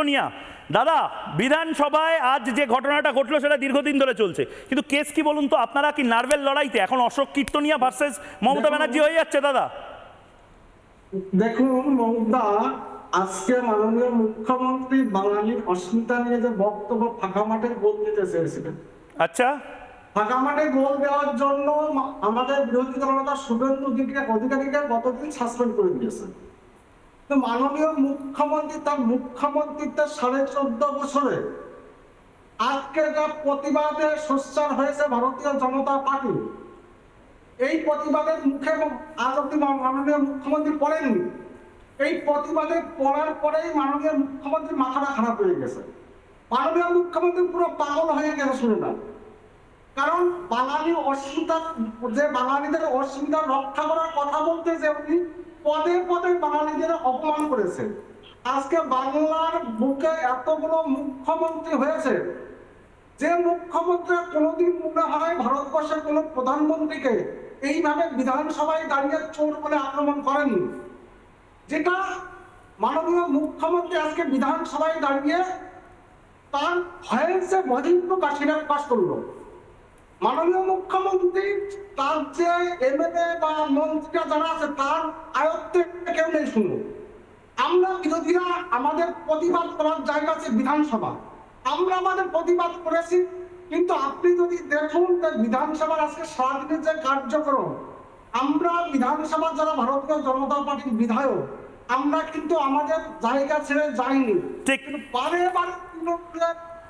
কীর্তনিয়া দাদা বিধানসভায় আজ যে ঘটনাটা ঘটলো সেটা দীর্ঘদিন ধরে চলছে। কিন্তু কেস কি বলুন তো? আপনারা কি নার্ভের লড়াইতে? এখন অশোক কীর্তনিয়া ভার্সেস মমতা ব্যানার্জি হয়ে যাচ্ছে দাদা। দেখুন মমতা আজকে মাননীয় মুখ্যমন্ত্রী বাঙালির অস্মিতা নিয়ে যে বক্তব্য ফাঁকা মাঠে গোল দিতে চেয়েছিলেন। আচ্ছা। ফাঁকা মাঠে গোল দেওয়ার জন্য আমাদের বিরোধী দলনেতা শুভেন্দু অধিকারী অধিকারীকে গতদিন সাসপেন্ড করে দিয়েছে মাননীয় মুখ্যমন্ত্রী তার মুখ্যমন্ত্রীত্বের সাড়ে চোদ্দ বছরে আজকে যা প্রতিবাদে সোচ্চার হয়েছে ভারতীয় জনতা পার্টি, এই প্রতিবাদের মুখে আজ অব্দি মাননীয় মুখ্যমন্ত্রী পড়েননি। এই প্রতিবাদে পড়ার পরেই মাননীয় মুখ্যমন্ত্রী মাথাটা খারাপ হয়ে গেছে। মাননীয় মুখ্যমন্ত্রী পুরো পাগল হয়ে গেছে শুনে না। কারণ বাঙালি অস্মিতা যে বাঙালিদের অস্মিতা রক্ষা করার কথা বলতে যে উনি পদে পদে বাঙালিদের অপমান করেছে। আজকে বাংলার বুকে এতগুলো মুখ্যমন্ত্রী হয়েছে, যে মুখ্যমন্ত্রী কোনোদিন মনে হয় ভারতবর্ষের কোন প্রধানমন্ত্রীকে এইভাবে বিধানসভায় দাঁড়িয়ে চোর বলে আক্রমণ করেননি যেটা মাননীয় মুখ্যমন্ত্রী আজকে বিধানসভায় দাঁড়িয়ে তার ভয়ের যে বহিঃপ্রকাশ সেটা প্রকাশ করল। মাননীয় মুখ্যমন্ত্রী তার যে এমএলএ বা মন্ত্রীরা যারা আছে তার আয়ত্তে কেউ নেই শুনুন। আমরা বিরোধীরা আমাদের প্রতিবাদ করার জায়গা আছে বিধানসভা। আমরা আমাদের প্রতিবাদ করেছি কিন্তু আপনি যদি দেখুন যে বিধানসভার আজকে সারাদিনের যে কার্যক্রম আমরা বিধানসভা যারা ভারতীয় জনতা পার্টির বিধায়ক আমরা কিন্তু আমাদের জায়গা ছেড়ে যাইনি। ঠিক। কিন্তু বারে বারে